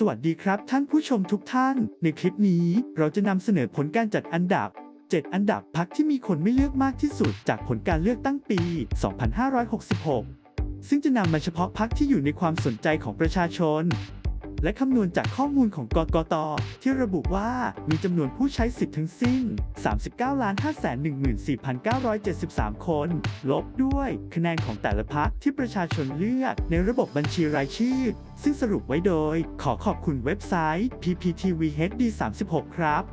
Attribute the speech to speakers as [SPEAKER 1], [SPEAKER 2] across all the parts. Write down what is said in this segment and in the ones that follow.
[SPEAKER 1] สวัสดีครับท่านผู้ชมทุกท่าน ในคลิปนี้เราจะนำเสนอผลการจัดอันดับ 7 อันดับพักที่มีคนไม่เลือกมากที่สุดจากผลการเลือกตั้งปี 2566 ซึ่งจะนำมาเฉพาะพักที่อยู่ในความสนใจของประชาชน และคำนวณจากข้อมูลของกกต ที่ระบุว่ามีจำนวนผู้ใช้สิทธิ์ทั้งสิ้น 39 514,973 คน ลบด้วยคะแนนของแต่ละพักที่ประชาชนเลือกในระบบบัญชีรายชื่อ ซึ่งสรุปไว้โดย ขอขอบคุณเว็บไซต์ PPTV HD 36 ครับ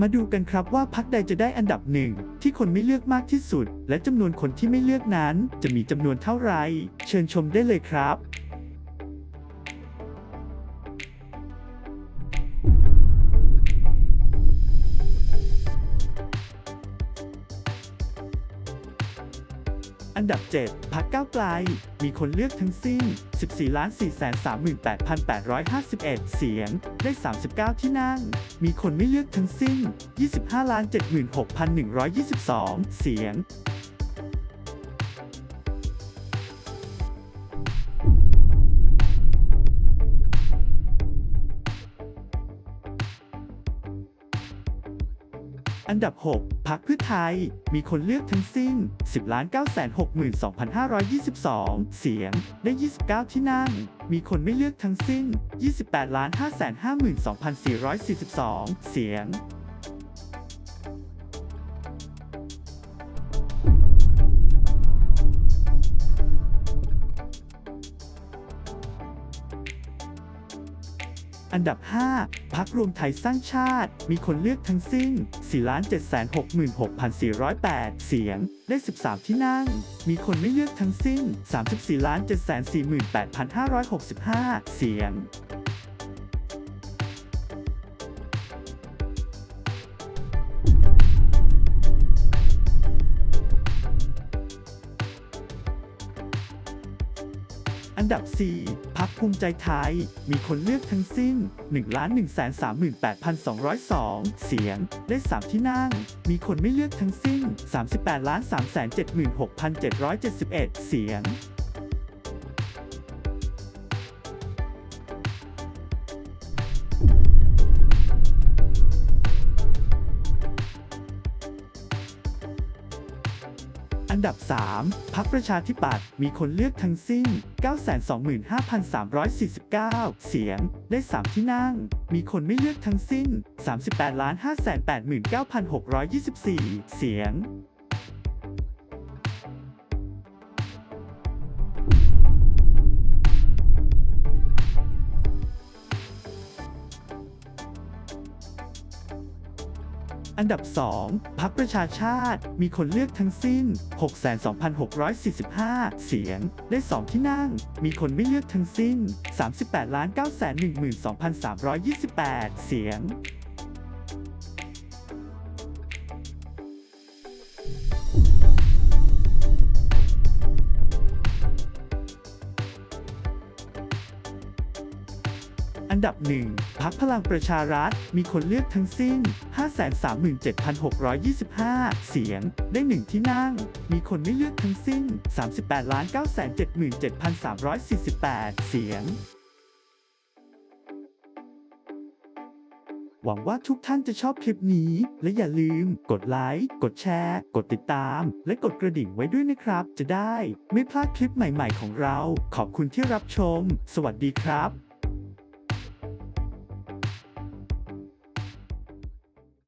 [SPEAKER 1] มาดูกันครับว่าพักใดจะได้อันดับหนึ่งที่คนไม่เลือกมากที่สุด และจำนวนคนที่ไม่เลือกนั้น จะมีจำนวนเท่าไหร่เชิญชมได้เลยครับ อันดับ 7พักก้าวไกล มีคนเลือกทั้งสิ้น 14 438,851 เสียง ได้ 39 ที่นั่ง มีคนไม่เลือกทั้งสิ้น 25 76,122 เสียง อันดับ 6พักเพื่อไทย มีคนเลือกทั้งสิ้น 10 962,522 เสียง ได้ 29 ที่นั่ง มีคนไม่เลือกทั้งสิ้น 28 552,442 เสียง อันดับ 5 พักรวมไทยสร้างชาติ มีคนเลือกทั้งสิ้น 4,766,408 เสียง ได้ 13 ที่นั่ง มีคนไม่เลือกทั้งสิ้น 34,748,565 เสียง อันดับ 4พักภูมิใจไทย มีคนเลือกทั้งสิ้น 1,138,202 เสียง ได้ 3 ที่นั่ง มีคนไม่เลือกทั้งสิ้น 38,376,771 เสียง อันดับ 3 พักประชาธิปัตย์มีคนเลือกทั้งสิ้น 925,349 เสียง ได้ 3 ที่นั่ง มีคนไม่เลือกทั้งสิ้น 38,589,624 เสียง อันดับ 2พักประชาชาติ มีคนเลือกทั้งสิ้น 62,645 เสียง ได้ 2 ที่นั่ง มีคนไม่เลือกทั้งสิ้น 38,912,328 เสียง อันดับ1พักพลังประชารัฐ มีคนเลือกทั้งสิ้น 537,625 เสียง ได้1ที่นั่ง มีคนไม่เลือกทั้งสิ้น 38,977,348 เสียงหวังว่าทุกท่านจะชอบคลิปนี้ และอย่าลืม กดไลค์ กดแชร์ กดติดตาม และกดกระดิ่งไว้ด้วยนะครับ จะได้ ไม่พลาดคลิปใหม่ๆของเรา ขอบคุณที่รับชม สวัสดีครับ